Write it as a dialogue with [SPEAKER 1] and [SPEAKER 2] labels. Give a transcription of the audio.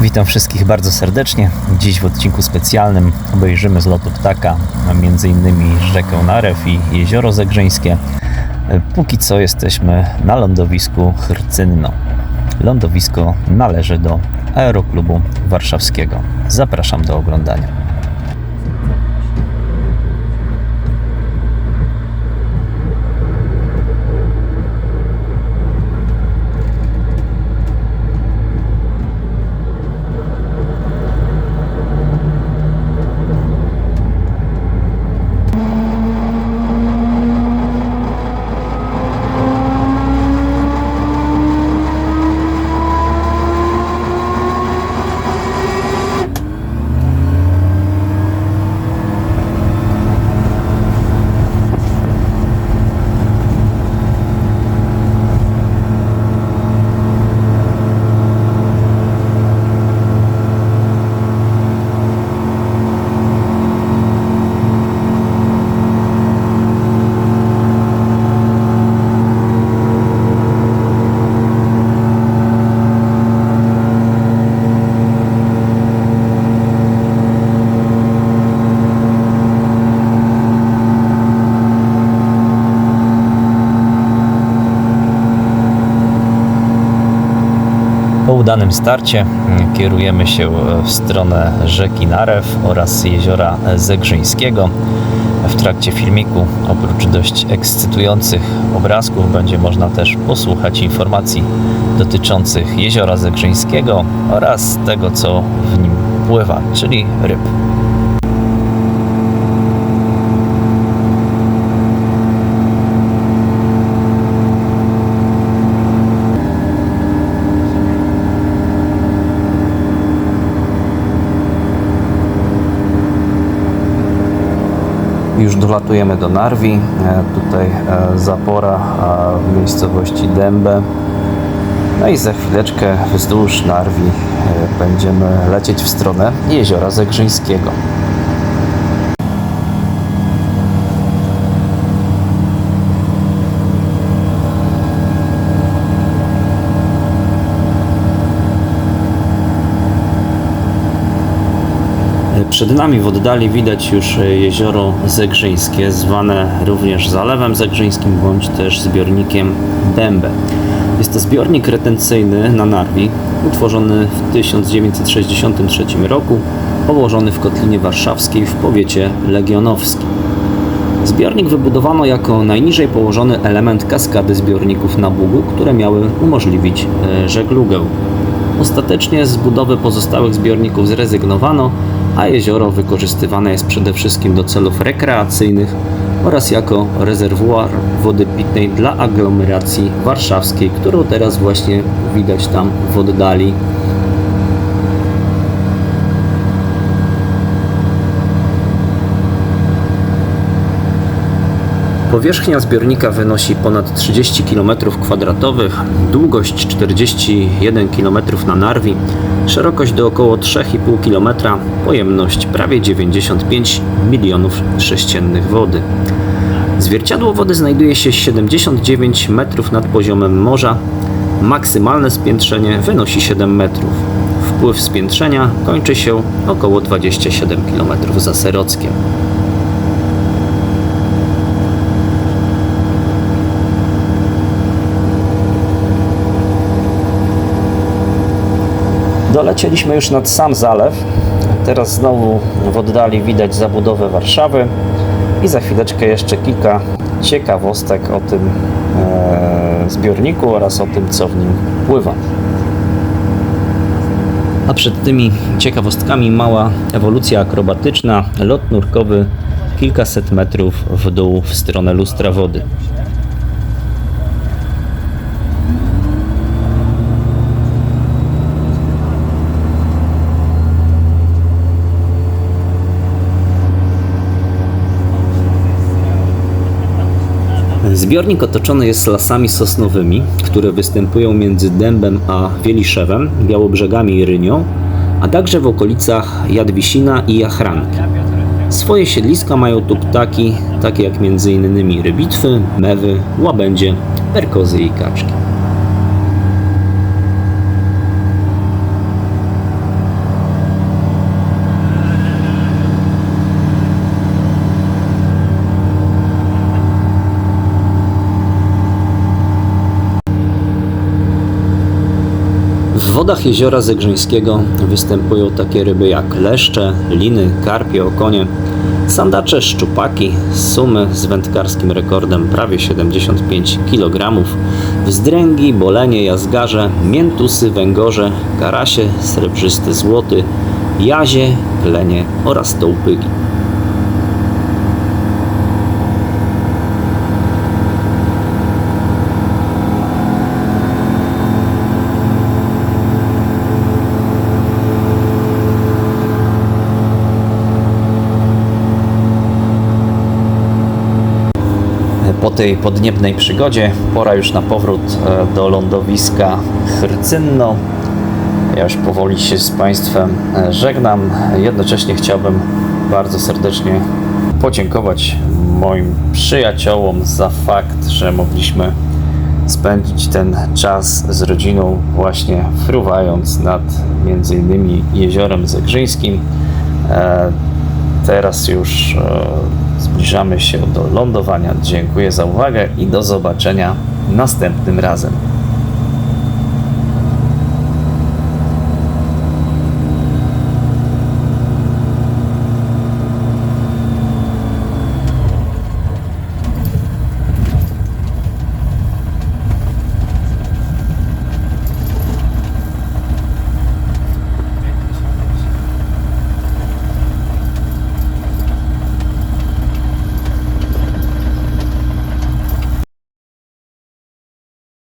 [SPEAKER 1] Witam wszystkich bardzo serdecznie. Dziś w odcinku specjalnym obejrzymy z lotu ptaka m.in. rzekę Narew i jezioro Zegrzyńskie. Póki co jesteśmy na lądowisku Hrcynno. Lądowisko należy do Aeroklubu Warszawskiego. Zapraszam do oglądania. Po udanym starcie mm, kierujemy się w stronę rzeki Narew oraz jeziora Zegrzyńskiego. W trakcie filmiku, oprócz dość ekscytujących obrazków, będzie można też posłuchać informacji dotyczących jeziora Zegrzyńskiego oraz tego, co w nim pływa, czyli ryb. Już dolatujemy do Narwi. E, Tutaj e, zapora a w miejscowości Dębę. No i za chwileczkę wzdłuż Narwi e, będziemy lecieć w stronę jeziora Zegrzyńskiego. Przed nami w oddali widać już jezioro Zegrzyńskie, zwane również Zalewem Zegrzyńskim bądź też zbiornikiem Dębę. Jest to zbiornik retencyjny na Narwi, utworzony w 1963 roku, położony w Kotlinie Warszawskiej w powiecie legionowskim. Zbiornik wybudowano jako najniżej położony element kaskady zbiorników na Bugu, które miały umożliwić e, żeglugę. Ostatecznie z budowy pozostałych zbiorników zrezygnowano, a jezioro wykorzystywane jest przede wszystkim do celów rekreacyjnych oraz jako rezerwuar wody pitnej dla aglomeracji warszawskiej, którą teraz właśnie widać tam w oddali. Powierzchnia zbiornika wynosi ponad 30 km2, długość 41 km na Narwi, szerokość do około 3,5 km, pojemność prawie 95 milionów sześciennych wody. Zwierciadło wody znajduje się 79 metrów nad poziomem morza, maksymalne spiętrzenie wynosi 7 metrów. Wpływ spiętrzenia kończy się około 27 km za Serockiem. Dolecieliśmy już nad sam zalew. Teraz znowu w oddali widać zabudowę Warszawy i za chwileczkę jeszcze kilka ciekawostek o tym e, zbiorniku oraz o tym, co w nim pływa. A przed tymi ciekawostkami mała ewolucja akrobatyczna, lot nurkowy kilkaset metrów w dół w stronę lustra wody. Zbiornik otoczony jest lasami sosnowymi, które występują między Dębem a Wieliszewem, Białobrzegami i Rynią, a także w okolicach Jadwisina i Jachranki. Swoje siedliska mają tu ptaki, takie jak m.in. rybitwy, mewy, łabędzie, perkozy i kaczki. Wodach jeziora Zegrzyńskiego występują takie ryby jak leszcze, liny, karpie, okonie, sandacze, szczupaki, sumy z wędkarskim rekordem prawie 75 kg, wzdręgi, bolenie, jazgarze, miętusy, węgorze, karasie, srebrzysty złoty, jazie, klenie oraz tołpygi. Po tej podniebnej przygodzie pora już na powrót e, do lądowiska Hrcynno. Ja już powoli się z Państwem e, żegnam. Jednocześnie chciałbym bardzo serdecznie podziękować moim przyjaciołom za fakt, że mogliśmy spędzić ten czas z rodziną właśnie fruwając nad między innymi jeziorem Zegrzyńskim. E, Teraz już zbliżamy się do lądowania. Dziękuję za uwagę i do zobaczenia następnym razem.